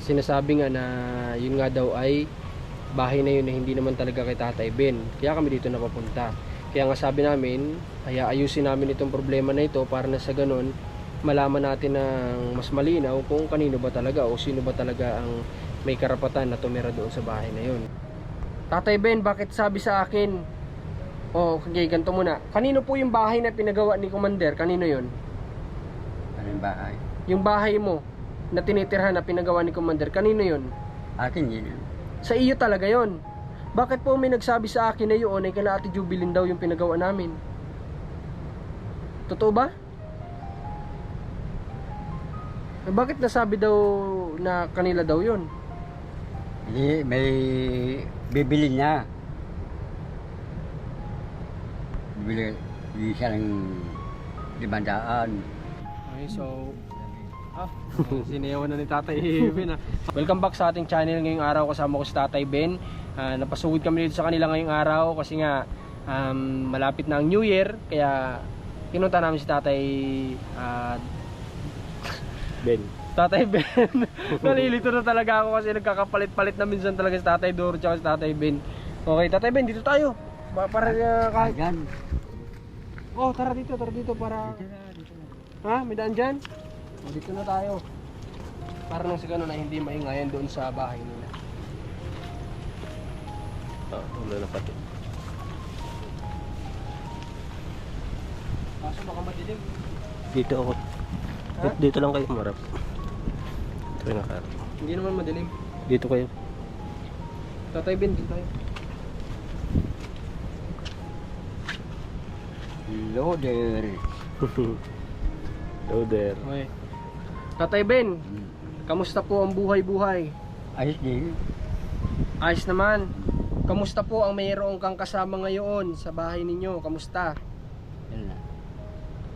sinasabi nga na yun nga daw ay bahay na yun na hindi naman talaga kay Tatay Ben. Kaya kami dito napapunta. Kaya nga sabi namin, ay ayusin namin itong problema na ito para na sa ganun, malaman natin ng mas malinaw kung kanino ba talaga o sino ba talaga ang may karapatan na tumira doon sa bahay na yun. Tatay Ben, bakit sabi sa akin, oh, okay, ganito muna. Kanino po yung bahay na pinagawa ni Commander? Kanino yun? Anong bahay? Yung bahay mo na tinitirhan na pinagawa ni Commander, kanino yun? Akin yun. Sa iyo talaga yon. Bakit po may nagsabi sa akin na yun ay kala Ate Jubilin daw yung pinagawa namin? Totoo ba? Eh, bakit nasabi daw na kanila daw yon? Hindi, may bibili niya. Bibili, bibili siya ng limandaan. Okay, so... Ah, sinayawan na ni Tatay Ben ah. Welcome back sa ating channel ngayong araw kasama ko si Tatay Ben. Ah, napasugod kami dito sa kanila ngayong araw kasi nga um, malapit na ang New Year kaya pinunta namin si Tatay ah, Ben. Tatay Ben. Nalilito na talaga ako kasi nagkakapalit-palit na minsan talaga si Tatay Doro at si Tatay Ben. Okay, Tatay Ben, dito tayo. Ba- Para uh, kahit... Ayan. Oh, tara dito, tara dito para... Ha? May daan dyan? O, dito na tayo. Para nang sa ganun na hindi maingayan doon sa bahay nila. Ah, wala na pati. Kaso baka madilim. Dito ako. Ha? Dito lang kayo marap. Ito yung nakaharap. Hindi naman madilim. Dito kayo. Tatay Ben, dito tayo. Loader. Hello there. Okay. Tatay Ben, kamusta po ang buhay-buhay? Ayos din. Ayos naman. Kamusta po ang mayroong kang kasama ngayon sa bahay ninyo? Kamusta? Na.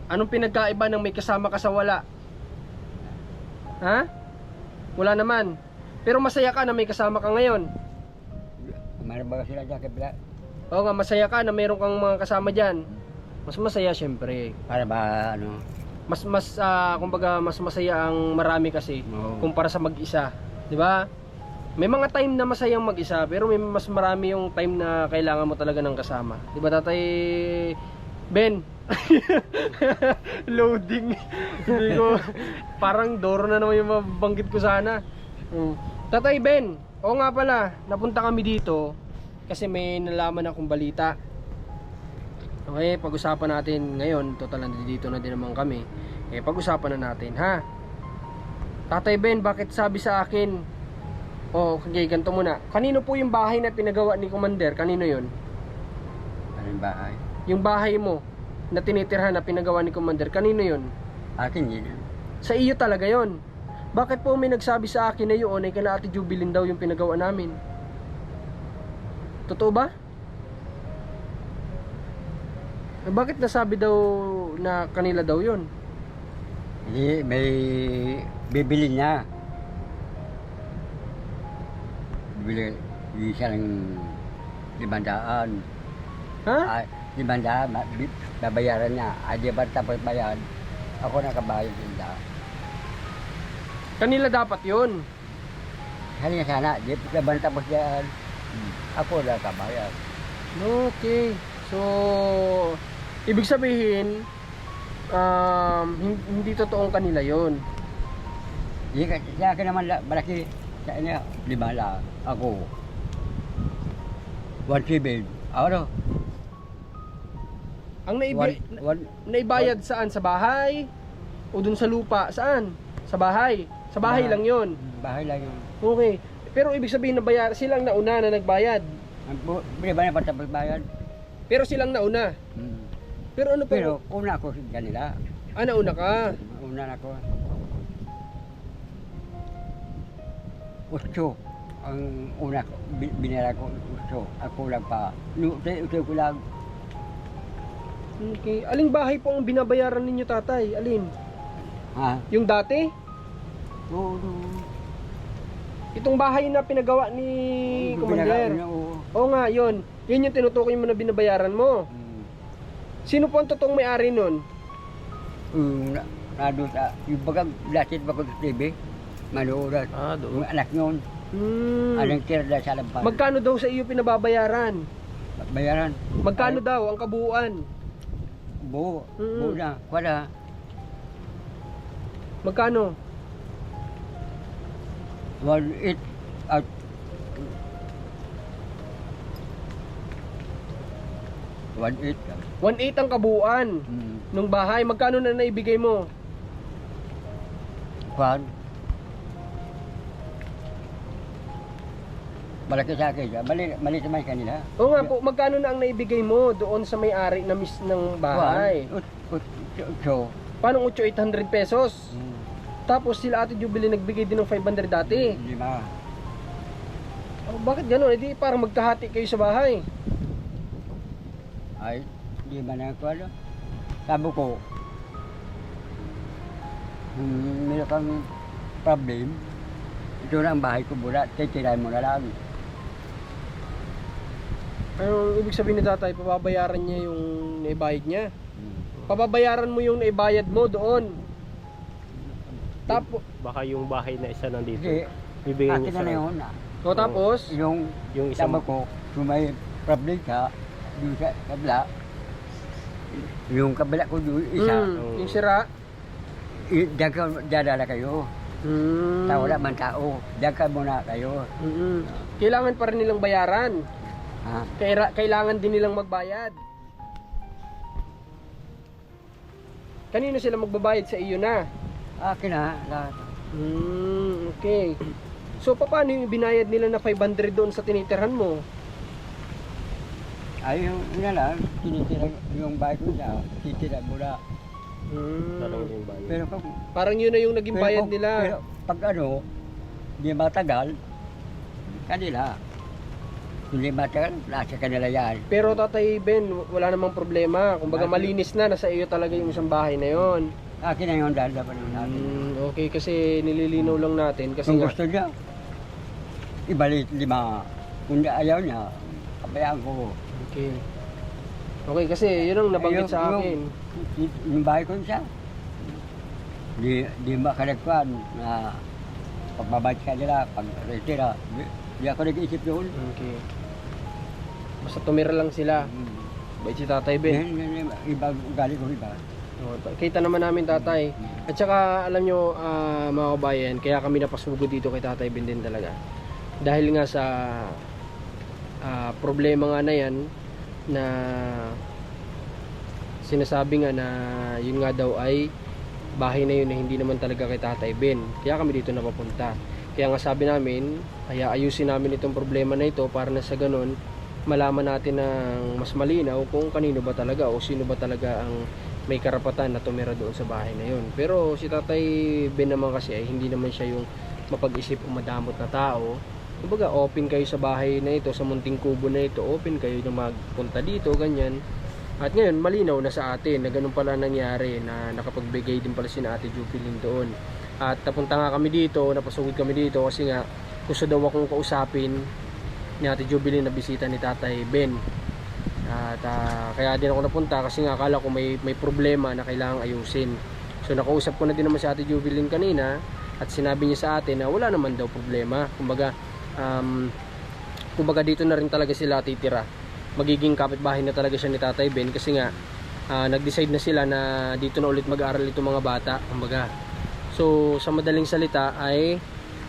Anong pinagkaiba ng may kasama ka sa wala? Ha? Wala naman. Pero masaya ka na may kasama ka ngayon. Meron ba sila dyan kabila? Oo nga, masaya ka na mayroon kang mga kasama dyan. Mas masaya syempre. Para ba ano? Mas mas ah, kumbaga mas masaya ang marami kasi Oo. kumpara sa mag-isa, 'di ba? May mga time na masayang mag-isa, pero may mas marami yung time na kailangan mo talaga ng kasama. 'Di ba, Tatay Ben? Loading. Hindi ko parang Doro na naman yung mabanggit ko sana. Mm. Tatay Ben, oo nga pala, napunta kami dito kasi may nalaman akong balita. Okay, pag-usapan natin ngayon, total nandito na din naman kami. Eh, pag-usapan na natin, ha? Tatay Ben, bakit sabi sa akin, oh, okay, ganito muna. Kanino po yung bahay na pinagawa ni Commander? Kanino yon? Anong bahay? Yung bahay mo na tinitirhan na pinagawa ni Commander, kanino yon? Akin yun. Sa iyo talaga yon. Bakit po may nagsabi sa akin na yun ay kala Ate Jubilin daw yung pinagawa namin? Totoo ba? Eh, bakit nasabi daw na kanila daw yon? Hindi, may bibili niya. Bibili, bibili siya ng limandaan. Ha? Ay, limandaan, ma- bi- babayaran niya. Ay, di ba tapos bayad? Ako nakabayad daan. Kanila dapat yon. Kaya sana, di ba tapos yan? Ako nakabayad. Okay. So, ibig sabihin, um, hin- hindi totoong kanila yon. Di ka, sa akin naman, la- malaki, sa inyo, lima lang. Ako. One seven. Ano? Ang One, naibi- one, naibayad saan? Sa bahay? O dun sa lupa? Saan? Sa bahay. Sa bahay Bahay. lang yon. bahay lang yun. Okay. Pero ibig sabihin na bayar, silang nauna na nagbayad. Ang bu- Di ba na patapos bayad? Pero silang nauna. Hmm. Pero ano pa? Pero una ako sa kanila. ah, nauna ka. Una na ako. Usto. Ang una ko, bi- binira ko usto. Ako lang pa. Usto ko lang. Okay. Aling bahay po ang binabayaran ninyo, tatay? Alin? Ha? Yung dati? Oo. Itong bahay na pinagawa ni Commander. Oo nga, yun. Yun yung tinutukoy mo na binabayaran mo. Hmm. Sino po ang totoong may-ari nun? Um, na, nado sa, yung bagang lasit ba ko sa TV? manuulat. Ah, doon. Yung anak yun, Hmm. anong tirda sa lampas. Magkano daw sa iyo pinababayaran? Bayaran. Magkano daw ang kabuuan? Buo. Mm. Buo na. Wala. Magkano? One eight at one eight. 1.8 ang kabuuan Hmm. ng bahay. Magkano na naibigay mo? Kwan. Malaki sa akin. Mali, mali sa may kanila. Oo nga po, magkano na ang naibigay mo doon sa may-ari na mis ng bahay? Kwan. Ut, ut, ut, ut, Paano 800 pesos? Hmm. Tapos sila Ate Jubilee nagbigay din ng 500 dati. Lima. Oh, bakit gano'n? Eh di parang magkahati kayo sa bahay. Ay, di ba na ako ano? Sabi ko, hmm, meron kang problem, ito na ang bahay ko muna, titiray mo na lang. Ano ibig sabihin ni tatay, pababayaran niya yung naibayad niya? Hmm. Pababayaran mo yung naibayad mo doon. Tapos, Baka yung bahay na isa nandito. Kasi, Bibigyan akin niya na sa... na yun. ah. o tapos, Yung, Yung isang... sabi ko, kung may problem ka, yung sa kabila, yung kabila ko yung isa, mm, yung sira, i- diyan ka, dadala kayo. mm, Sa wala man tao, diyan ka muna kayo. mm, kailangan pa rin nilang bayaran. Ha? Kaira, kailangan din nilang magbayad. Kanino sila magbabayad sa iyo na? Akin na, lahat. Hmm, okay. So paano yung binayad nila na 500 doon sa tinitirhan mo? Ay, yung yun na lang, tinitira yung bahay ko niya, titira muna. Hmm. Parang yung bahay. Pero kung, Parang yun na yung naging pero bayad kung- nila. Pero pag ano, di matagal, kanila. Hindi matagal, nasa kanila yan. Pero Tatay Ben, wala namang problema. Kumbaga Bakit? malinis na, nasa iyo talaga yung isang bahay na yon. Akin na yung dahil dapat yung natin. Hmm, okay, kasi nililinaw lang natin. Kasi Kung nga, gusto niya, ibalik lima. Kung di ayaw niya, kabayaan ko. Okay. Okay, kasi yun ang nabanggit sa akin. Yung, yung bahay ko siya, di, di makalagpan na pagbabalik ka nila, pag retira. Di, di ako nag-isip doon. Okay. Basta tumira lang sila. Hmm. Bait si Tatay Ben. Yan, yan, yan, iba, ugali ko iba. Ta- Kita naman namin tatay. At saka alam nyo ah, mga kabayan, kaya kami napasugod dito kay Tatay Ben din talaga. Dahil nga sa ah, problema nga na yan na sinasabi nga na yun nga daw ay bahay na yun na hindi naman talaga kay Tatay Ben. Kaya kami dito napapunta. Kaya nga sabi namin, ay ayusin namin itong problema na ito para na sa ganun malaman natin ng mas malinaw kung kanino ba talaga o sino ba talaga ang may karapatan na tumira doon sa bahay na yun. Pero si Tatay Ben naman kasi ay hindi naman siya yung mapag-isip o madamot na tao. Kumbaga, open kayo sa bahay na ito, sa munting kubo na ito, open kayo na magpunta dito, ganyan. At ngayon, malinaw na sa atin na ganun pala nangyari na nakapagbigay din pala si Ate Jubilin doon. At napunta nga kami dito, napasugod kami dito kasi nga gusto daw akong kausapin ni Ate Jubilin na bisita ni Tatay Ben. At ah, kaya din ako napunta kasi nga akala ko may, may problema na kailangang ayusin. So nakausap ko na din naman si Ate Jubilin kanina at sinabi niya sa atin na wala naman daw problema. Kumbaga, um, kumbaga dito na rin talaga sila titira. Magiging kapitbahay na talaga siya ni Tatay Ben kasi nga ah, nag-decide na sila na dito na ulit mag-aaral itong mga bata. Kumbaga. So sa madaling salita ay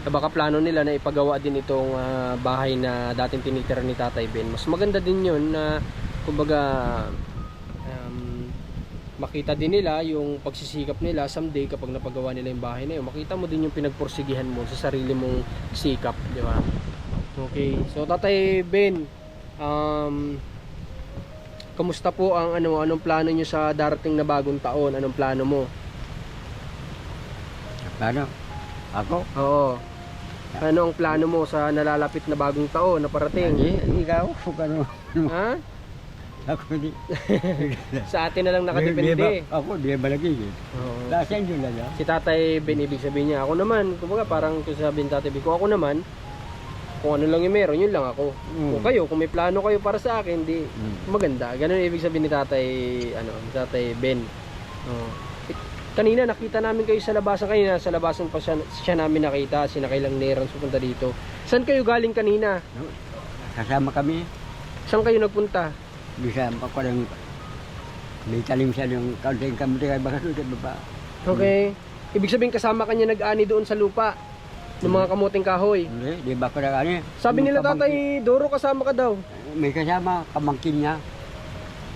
baka plano nila na ipagawa din itong ah, bahay na dating tinitira ni Tatay Ben. Mas maganda din yun na kumbaga um, makita din nila yung pagsisikap nila someday kapag napagawa nila yung bahay na yun. Makita mo din yung pinagpursigihan mo sa sarili mong sikap, di ba? Okay. So Tatay Ben, um, kamusta po ang ano anong plano niyo sa darating na bagong taon? Anong plano mo? Ano? Ako? Oo. Ano ang plano mo sa nalalapit na bagong taon na parating? Hindi, ikaw, kung ano. Ha? Ako hindi. Sa atin na lang Di nakadepende. ba- Ako, di ba lagi eh. Oo. Nasa inyo lang yan. Si Tatay Ben, ibig sabihin niya, ako naman, kumbaga parang kung sabihin Tatay Ben, kung ako naman, kung ano lang yung meron, yun lang ako. Mm. Kung kayo, kung may plano kayo para sa akin, di Mm. maganda. Ganun ibig sabihin ni Tatay, ano, ni Tatay Ben. Oo. Kanina nakita namin kayo sa labasan kanina, sa labasan pa siya, siya namin nakita, sinakailang Nerans pupunta dito. Saan kayo galing kanina? Kasama kami. Saan kayo nagpunta? Bisa pa ko ng may talim siya yung kaunting kami kay baka sa baba. Okay. Ibig sabihin kasama kanya nag-ani doon sa lupa ng mga kamuting kahoy. Hindi, di ba ko na ano? Sabi yung nila tatay Doro kasama ka daw. May kasama, pamangkin niya.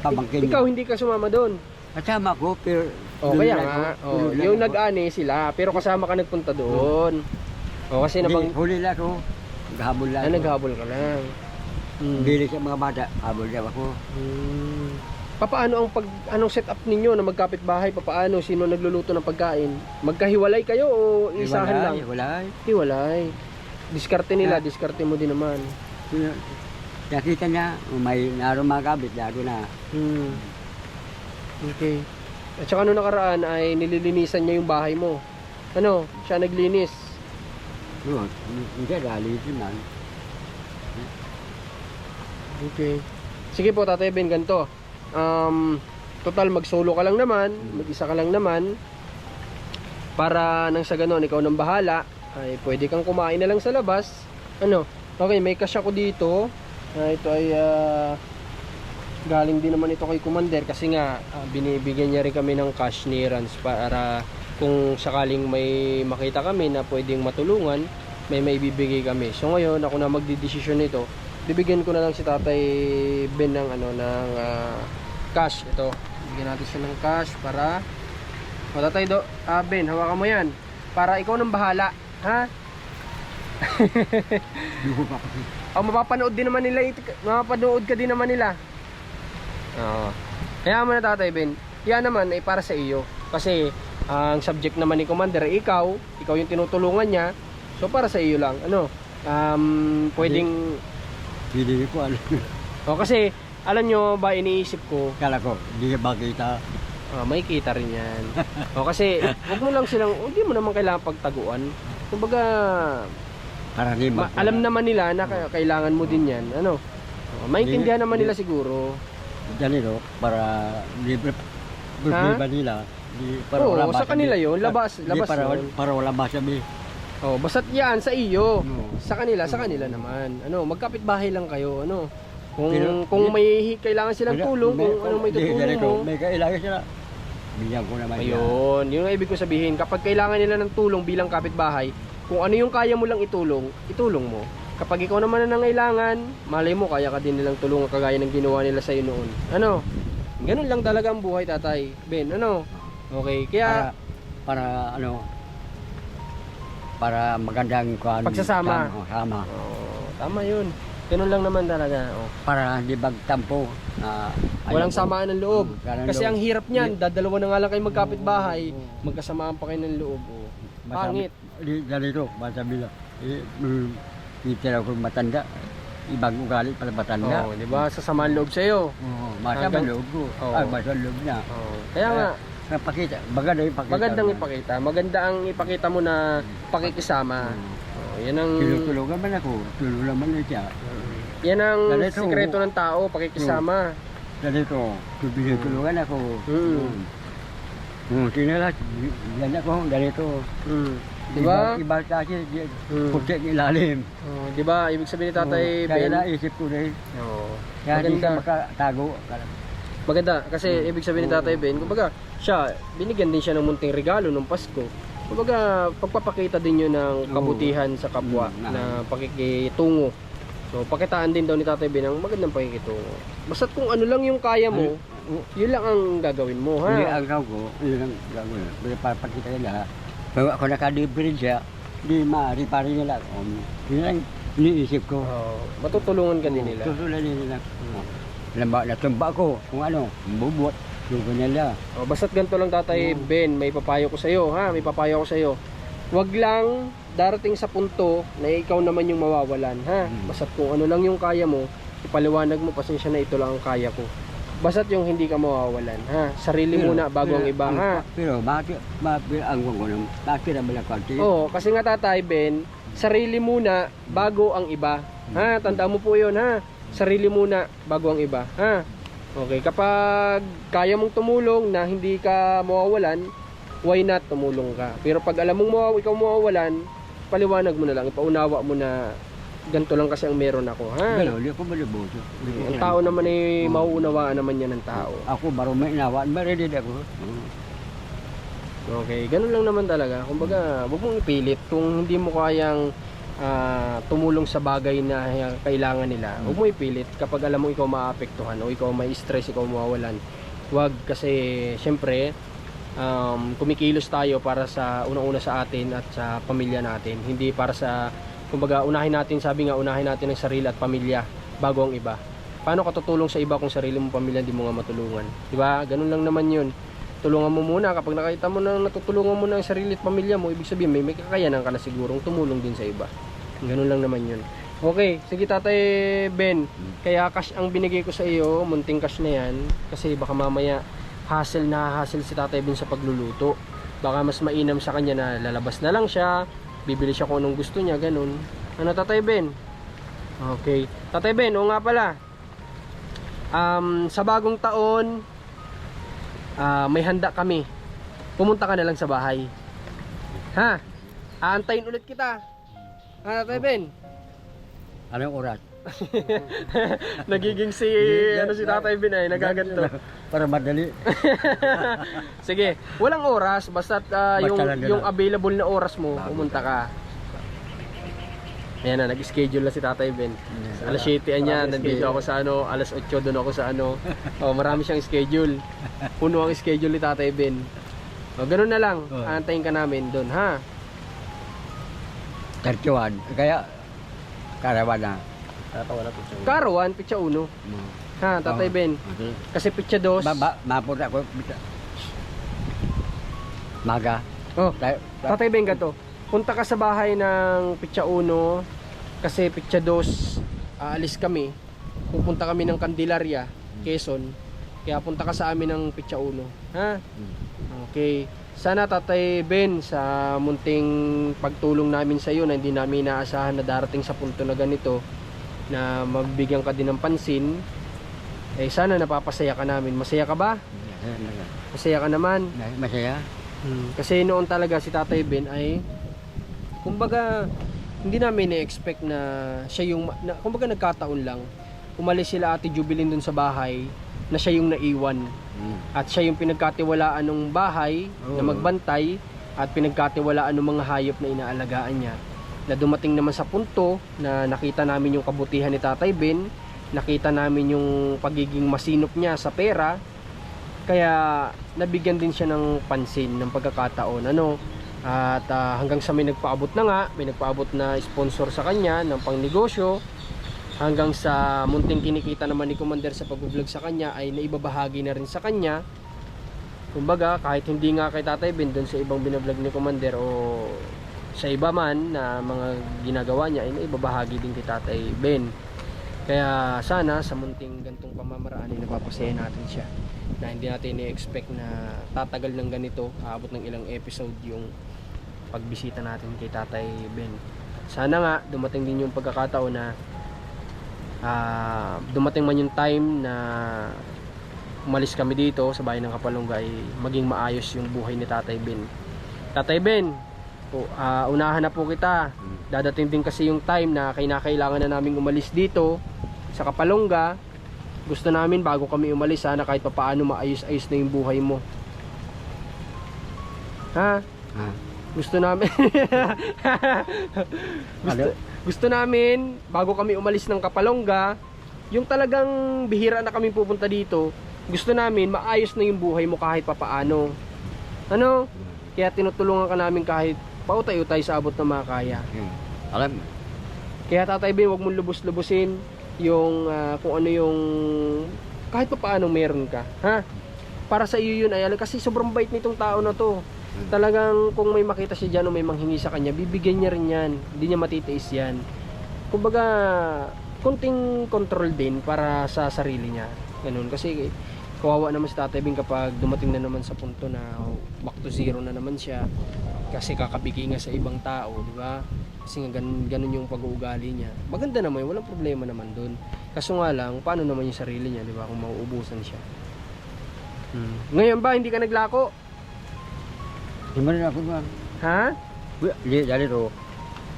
Pamangkin Ikaw niya. hindi ka sumama doon. Kasama ko, pero... O doon kaya nga, oh, yung nag-ani sila, pero kasama ka nagpunta doon. O kasi Hindi, nabang huli lang ako. Naghabol lang ah, ako. naghabol ka lang. Hmm. Bili sa mga bata, habol lang ako. Hmm. Papaano ang pag anong setup ninyo na magkapit bahay? Papaano sino nagluluto ng pagkain? Magkahiwalay kayo o isahan lang? Wala, Hiwalay. Diskarte nila, Ah. diskarte mo din naman. Nakita niya, may naroon mga kabit, lalo na. Hmm. Okay. At saka nung nakaraan ay nililinisan niya yung bahay mo. Ano? Siya naglinis. Yun, hindi, lali ito man. Okay. Sige po, Tatay Ben, ganito. Um, total, mag-solo ka lang naman, mag-isa ka lang naman. Para nang sa ganon, ikaw nang bahala, ay pwede kang kumain na lang sa labas. Ano? Okay, may cash ako dito. Ah, ito ay ah, galing din naman ito kay Commander kasi nga ah, binibigyan niya rin kami ng cash ni Rans para kung sakaling may makita kami na pwedeng matulungan, may maibibigay kami. So ngayon, ako na magdidesisyon nito bibigyan ko na lang si Tatay Ben ng ano ng ah, cash ito. Bigyan natin siya ng cash para O Tatay Do, ah, Ben, hawakan mo 'yan. Para ikaw nang bahala, ha? Hindi ko pa kasi. O mapapanood din naman nila mapapanood ka din naman nila. Oo. Kaya mo na Tatay Ben, yan naman ay para sa iyo kasi ang subject naman ni Commander ay ikaw, ikaw yung tinutulungan niya. So para sa iyo lang, ano? Um, pwedeng Hindi ko ano. O kasi, alam nyo ba iniisip ko, Kala ko, hindi ba kita. ah, may kita rin yan. o kasi, huwag mo lang silang, hindi mo naman kailangan pagtaguan. Kumbaga, Para di ma- alam naman nila na ka- kailangan mo din yan. Ano? O, maintindihan Di- naman nila siguro. Ganito, para libre problema nila. Di, para Oo, wala sa basa kanila di- yun, labas- di, labas para, yun. para wala basa di. O, basta't yan sa iyo. No. Sa kanila, sa kanila naman. Ano, magkapit bahay lang kayo. Ano? Kung, Pero- kung may kailangan silang tulong, kung ano may tutulong mo. May kailangan sila. Bigyan ko naman yan. Ayun, yun ang ibig ko sabihin. Kapag kailangan nila ng tulong bilang kapitbahay, kung ano yung kaya mo lang itulong, itulong mo. Kapag ikaw naman ang nangailangan, malay mo, kaya ka din nilang tulungan kagaya ng ginawa nila sa'yo noon. Ano? Ganun lang talaga ang buhay, tatay. Ben, ano? Okay, Para, kaya para ano, para magandang kuan. Pagsasama. Sama. sama. oh, tama yun. Ganun lang naman talaga. Oh. Para hindi magtampo. na Walang samaan ng loob. Mm, Kasi loob. ang hirap niyan, dadalawa na nga lang kayo magkapitbahay, magkasamaan pa kayo ng loob. Oh. Pangit. Ganito, masabi na. Eh, mm, titira ko matanda. Ibang ugali pala matanda. Oh, di ba? Sasamaan loob sa'yo. Oo, masama Hanggang- loob ko. Oo. Ay, masama loob niya. Oh. Kaya nga, Napakita. Maganda ipakita. Magandang mo. ipakita. Maganda ang ipakita mo na pakikisama. Mm. Oh, yan ang Tinutulungan man ako. Tulungan man na siya. yan ang Ganito, sikreto ng tao, pakikisama. Ganito, tulungan ako. Mm. Hmm, tinala, yan ako, ganito. Mm. Di ba? Iba, iba kasi, Mm. puti ng ilalim. Oh, di ba? Ibig sabihin ni Tatay Oo, Kaya Ben. naisip ko rin. Oh, Kaya di maganda. ka makatago. Maganda kasi ibig sabihin ni Tatay Ben, kumbaga siya binigyan din siya ng munting regalo nung Pasko. Kumbaga pagpapakita din yun ng kabutihan sa kapwa Mm, na pakikitungo. So pakitaan din daw ni Tatay Ben ang magandang pakikitungo. Basta kung ano lang yung kaya mo, yun lang ang gagawin mo ha. ang gaw ko, yun ang gagawin. Pero papakita nila, pag ako nakalibre siya, di maaari pa rin nila. Um, yun ang iniisip ko. Oh, matutulungan ka din nila. Tutulan nila. Lamba, natumba ko kung ano, bubot. Yung nila. Oh, basta't ganito lang Tatay Oo. Ben, may papayo ko sa iyo ha, may papayo ko sa iyo. Huwag lang darating sa punto na ikaw naman yung mawawalan ha. Mm. Basta't kung ano lang yung kaya mo, ipaliwanag mo pasensya na ito lang ang kaya ko. Basta't yung hindi ka mawawalan ha. Sarili Pero- muna bago ang pero iba ha. Pero bakit, bakit ang ko nang, bakit naman ang konti? Oo, kasi nga Tatay Ben, sarili muna bago ang iba. Ha, tandaan mo po 'yon ha. Sarili muna bago ang iba, ha. Okay, kapag kaya mong tumulong na hindi ka mawawalan, why not tumulong ka? Pero pag alam mong mawaw, ikaw mawawalan, paliwanag mo na lang, ipaunawa mo na ganito lang kasi ang meron ako, ha? Gano'n, hindi ako malibuto. Ang tao naman ay mauunawaan naman yan ng tao. Ako, marumay inawaan, marinid ako. Okay, ganun lang naman talaga. Kumbaga, wag mong ipilit kung hindi mo kayang ah, tumulong sa bagay na kailangan nila. Huwag mo ipilit kapag alam mo ikaw maapektuhan o ikaw may stress, ikaw mawawalan. Huwag kasi syempre um, kumikilos tayo para sa unang-una sa atin at sa pamilya natin. Hindi para sa kumbaga unahin natin, sabi nga unahin natin ang sarili at pamilya bago ang iba. Paano ka tutulong sa iba kung sarili mo pamilya hindi mo nga matulungan? 'Di ba? Ganun lang naman 'yun tulungan mo muna. Kapag nakita mo na natutulungan mo na ang sarili at pamilya mo ibig sabihin may, may kakayanan ka na sigurong tumulong din sa iba. Ganun lang naman yun. Okay sige tatay Ben. Kaya cash ang binigay ko sa iyo munting cash na yan kasi baka mamaya hassle na hassle si tatay Ben sa pagluluto. Baka mas mainam sa kanya na lalabas na lang siya bibili siya kung anong gusto niya ganun. Ano tatay Ben? Okay. Tatay Ben o nga pala. Um, sa bagong taon Ah, may handa kami. Pumunta ka na lang sa bahay. Ha? Aantayin ulit kita. Ha, Tatay Ben? Anong oras? Nagiging si, ano si Tatay Ben ay, nagaganto. Para madali. Sige, walang oras, basta Basta yung, lang ganun. yung available na oras mo, pumunta ka. Ayan na, nag-schedule na si Tatay Ben. Alas 7 niya, nandito ako sa ano, alas 8 doon ako sa ano. Oh, marami siyang schedule. Puno ang schedule ni Tatay Ben. O, ganun na lang. Oh. Aantayin ka namin doon, ha? 31. Kaya, karawan na. Karawan, pitsa uno. Ha, Tatay Oh. Ben. Okay. Kasi pitsa dos. Ba, ba, mapunta ako. Maga. Oh, Tatay Ben to. Punta ka sa bahay ng pitsa uno. Kasi pitsa dos, aalis kami. Pupunta kami ng Candelaria, Quezon. Kaya punta ka sa amin ng pitsa uno. Ha? Okay. Sana Tatay Ben sa munting pagtulong namin sa iyo na hindi namin inaasahan na darating sa punto na ganito na mabibigyan ka din ng pansin eh sana napapasaya ka namin. Masaya ka ba? Masaya ka naman. Masaya? Hmm, Kasi noon talaga si Tatay Ben ay kumbaga hindi namin na-expect na siya yung na, kumbaga nagkataon lang umalis sila Ate Jubilin dun sa bahay na siya yung naiwan Mm. at siya yung pinagkatiwalaan ng bahay na Oo. magbantay at pinagkatiwalaan ng mga hayop na inaalagaan niya na dumating naman sa punto na nakita namin yung kabutihan ni Tatay Ben nakita namin yung pagiging masinop niya sa pera kaya nabigyan din siya ng pansin ng pagkakataon ano at ah, hanggang sa may nagpaabot na nga may nagpaabot na sponsor sa kanya ng pangnegosyo hanggang sa munting kinikita naman ni Commander sa pag-vlog sa kanya ay naibabahagi na rin sa kanya. Kumbaga kahit hindi nga kay Tatay Ben doon sa ibang binablog ni Commander o sa iba man na mga ginagawa niya ay naibabahagi din kay Tatay Ben. Kaya sana sa munting gantong pamamaraan ay napapasaya natin siya na hindi natin i-expect na tatagal ng ganito aabot ng ilang episode yung pagbisita natin kay Tatay Ben. Sana nga dumating din yung pagkakataon na ah, dumating man yung time na umalis kami dito sa bayan ng Kapalongga ay maging maayos yung buhay ni Tatay Ben. Tatay Ben po, ah, unahan na po kita. Dadating din kasi yung time na kinakailangan na namin umalis dito sa Kapalongga gusto namin bago kami umalis sana kahit papaano maayos-ayos na yung buhay mo. Ha? Ha? Gusto namin gusto, gusto namin bago kami umalis ng Kapalongga yung talagang bihira na kami pupunta dito gusto namin maayos na yung buhay mo kahit papaano ano kaya tinutulungan ka namin kahit pautay-utay sa abot ng makakaya Mm. Alam, kaya tatay Ben, wag mong lubos-lubusin yung ah, kung ano yung kahit pa paano meron ka, ha? Para sa iyo yun ay alam kasi sobrang bait nitong tao na to. Talagang kung may makita siya diyan o may manghingi sa kanya, bibigyan niya rin 'yan. Hindi niya matitiis 'yan. Kumbaga, konting control din para sa sarili niya. Ganun kasi kawawa naman si Tatay kapag dumating na naman sa punto na back to zero na naman siya kasi kakabigi nga sa ibang tao, di ba? Kasi nga ganun, ganun yung pag-uugali niya. Maganda naman, walang problema naman doon. Kaso nga lang, paano naman yung sarili niya, di ba? Kung mauubusan siya. Hmm. Ngayon ba, hindi ka naglako? Di man ako ba? Ha? Di, dali to.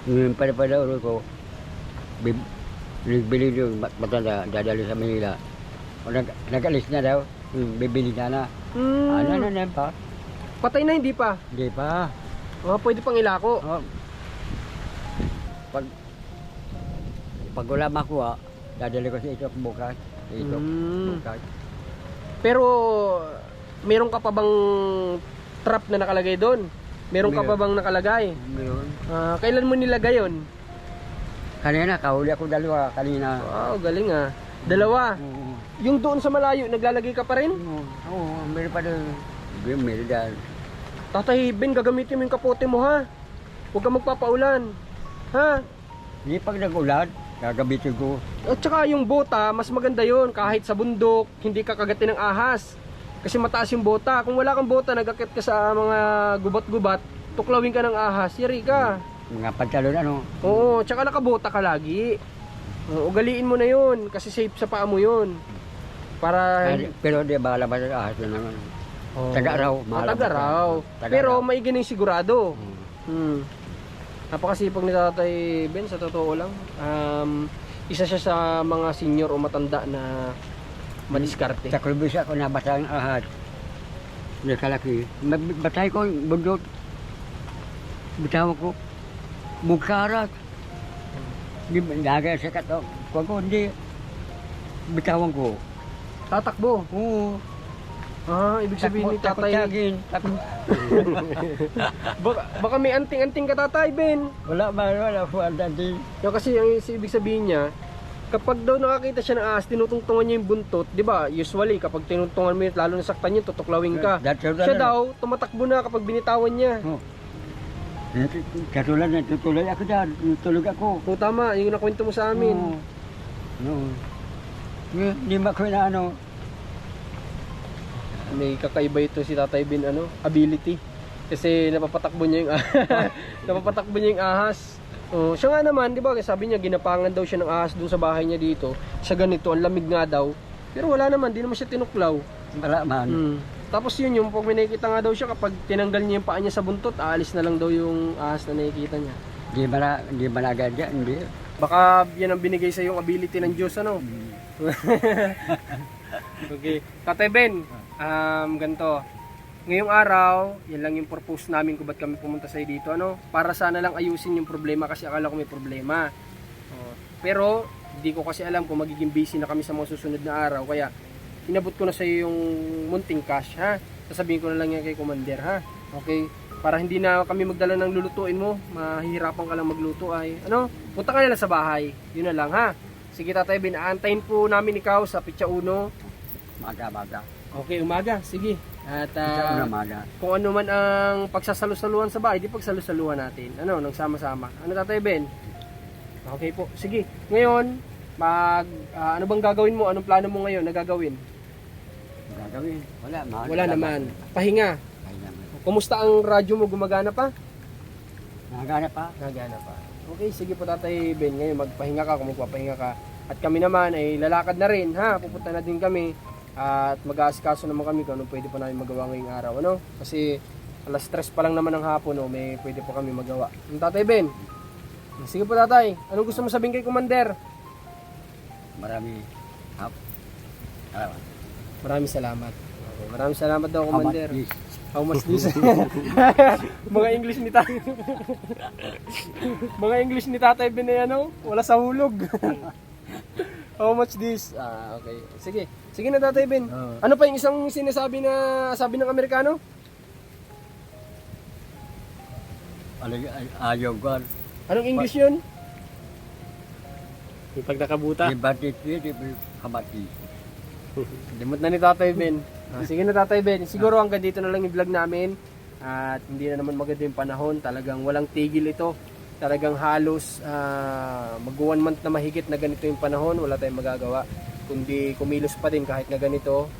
Yung pada-pada ulo ko, bib- bibili yung mat- matanda, dadali sa Manila. Nag, nag-alis na daw, bibili na na. Hmm, Ano na na pa? patay na hindi pa. Hindi pa. Oh, pwede pang ilako. Oh. Pag, pag wala makuha, dadali ko sa ito bukas. Ito Hmm. bukas. Pero meron ka pa bang trap na nakalagay doon? Meron ka pa bang nakalagay? Meron. Ah, kailan mo nilagay yon? Kanina, kahuli ako dalawa. Kanina. Wow, galing ah. Dalawa. Oo. Yung doon sa malayo, naglalagay ka pa rin? Oo, oo, meron pa doon. Meron, meron dyan. Tatay Ben, gagamitin mo yung kapote mo ha. Huwag ka magpapaulan. Ha? Hindi pag nag-ulan, gagamitin ko. At saka yung bota, mas maganda yon kahit sa bundok, hindi ka kagatin ng ahas. Kasi mataas yung bota. Kung wala kang bota, nagakit ka sa mga gubat-gubat, tuklawin ka ng ahas, yari ka. Mga pantalon ano. Oo, tsaka nakabota ka lagi. Oo, ugaliin mo na yun, kasi safe sa paa mo yun. Para... Pero- Pero di ba labas ang ahas na naman. Oo. Taga raw, Ah, mahalabas taga Pero na yung sigurado. Oo. Hmm. Napakasipag ni Tatay Ben, sa totoo lang. Um, isa siya sa mga senior o matanda na madiskarte. Sa kulbis ako nabasa ang ahas. Nakalaki. Batay ko yung bundot. Bitawan ko. Mugkarat. Nagay sa kato. Kung ko hindi. Bitawan ko. Tatakbo. Oo. Ah, ibig sabihin ni takot Tatay... akin. Takot. Baka, baka may anting-anting ka Tatay Ben. Wala ba? Wala po. Dati. Yung kasi ang is- ibig sabihin niya, kapag daw nakakita siya ng ahas, tinutungtungan niya yung buntot, di ba? Usually, kapag tinutungtungan mo yun, lalo nasaktan yun, tutuklawin ka. Dati- Siya daw, tumatakbo na kapag binitawan niya. Oh. Katulad na tutulog ako dyan. Tulog ako. Kung tama, yung nakwento mo sa amin. Oo. No. Hindi ba ko na ano. May kakaiba ito si Tatay Bin, ano, ability. Kasi napapatakbo niya yung napapatakbo niya yung ahas. Oh, siya nga naman, 'di ba? Sabi niya ginapangan daw siya ng ahas dun sa bahay niya dito. Sa ganito, ang lamig nga daw. Pero wala naman, di naman siya tinuklaw. Wala man. Mm. Tapos yun, yung pag may nakikita nga daw siya, kapag tinanggal niya yung paa niya sa buntot, aalis na lang daw yung ahas na nakikita niya. Di ba na, di ba agad yan? Hindi. Baka yan ang binigay sa yung ability ng Diyos, ano? okay. Tatay Ben, um, ganito. Ngayong araw, yan lang yung purpose namin kung ba't kami pumunta sa dito, ano? Para sana lang ayusin yung problema kasi akala ko may problema. Oh, Pero, hindi ko kasi alam kung magiging busy na kami sa mga susunod na araw, kaya inabot ko na sa iyo yung munting cash, ha? Sasabihin ko na lang yan kay Commander, ha? Okay? Para hindi na kami magdala ng lulutuin mo, mahihirapan ka lang magluto ay, ano? Punta ka na lang sa bahay. Yun na lang, ha? Sige, Tatay Ben, aantayin po namin ikaw sa Pitsa Uno. Maga, maga. Okay, umaga. Sige. At ah, kung ano man ang pagsasalusaluhan sa bahay, di pagsalusaluhan natin. Ano, nang sama-sama. Ano tatay Ben? Okay po. Sige. Ngayon, mag ah, ano bang gagawin mo? Anong plano mo ngayon na gagawin? Gagawin. Wala man. Wala naman. Pahinga. Ay naman. Kumusta ang radyo mo? Gumagana pa? Nagana pa. Gagana pa. Okay, sige po tatay Ben. Ngayon magpahinga ka kung magpapahinga ka. At kami naman ay lalakad na rin ha. Pupunta na din kami. At mag-aasikaso naman kami kung anong pwede pa namin magawa ngayong araw. Ano? Kasi alas stress pa lang naman ng hapon. No? May pwede pa kami magawa. Yung tatay Ben. Sige po tatay. Anong gusto mo sabihin kay Commander? Marami. Hap. Ah, Maraming salamat. Okay, maraming salamat daw Commander. How much this? Mga English ni tatay. Mga English ni tatay Ben ay ano? Wala sa hulog. How much this? Ah, okay. Sige. Sige na tatay Ben. Oo. Ano pa yung isang sinasabi na sabi ng Amerikano? Alag- ay- Ayaw ko. Anong English yun? Yung pag nakabuta. Di ba titi, di ba kamati. Limot na ni Tatay Ben. Ah, sige na Tatay Ben. Siguro hanggang dito na lang yung vlog namin. At hindi na naman maganda yung panahon. Talagang walang tigil ito. Talagang halos ah, mag one month na mahigit na ganito yung panahon. Wala tayong magagawa. Kundi kumilos pa din kahit na ganito.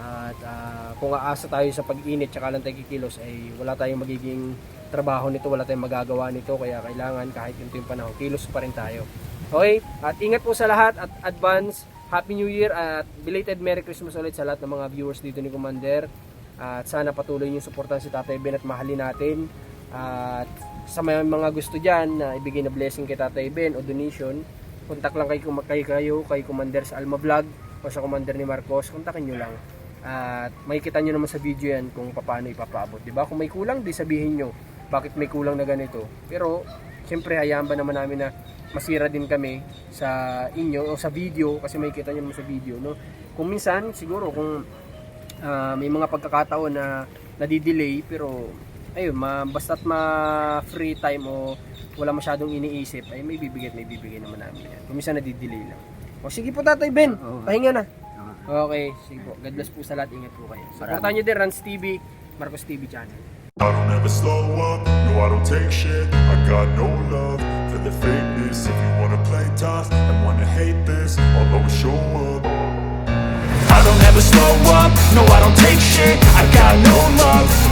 At ah, kung aasa tayo sa pag-init tsaka lang tayo kikilos ay wala tayong magiging trabaho nito, wala tayong magagawa nito kaya kailangan kahit ganito yung panahon, kilos pa rin tayo. Okay? At ingat po sa lahat at advance Happy New Year at belated Merry Christmas ulit sa lahat ng mga viewers dito ni Commander. At sana patuloy niyo suportahan si Tatay Ben at mahalin natin. At sa may mga gusto dyan na ibigay na blessing kay Tatay Ben o donation, kontak lang kay, kay kayo, kay Commander sa Alma Vlog o sa Commander ni Marcos, kontakin nyo lang. At makikita nyo naman sa video yan kung paano ipapaabot. Diba? Kung may kulang, di sabihin nyo bakit may kulang na ganito. Pero, siyempre, hayaan naman namin na masira din kami sa inyo o sa video kasi makikita nyo naman sa video. No? Kung minsan, siguro, kung ah, may mga pagkakataon na nadidelay pero ayun, ma, basta't ma free time o wala masyadong iniisip ay may bibigay at may bibigay naman namin yan. Kung minsan nadidelay lang. O sige po Tatay Ben, Oo. pahinga na. Okay, sige po. God bless po sa lahat. Ingat po kayo. Supportahan nyo din Rans TV, Marcos TV channel. I don't ever slow up, no I don't take shit I got no love for the fakeness If you wanna play tough and wanna hate this I'll always show up I don't ever slow up, no I don't take shit I got no love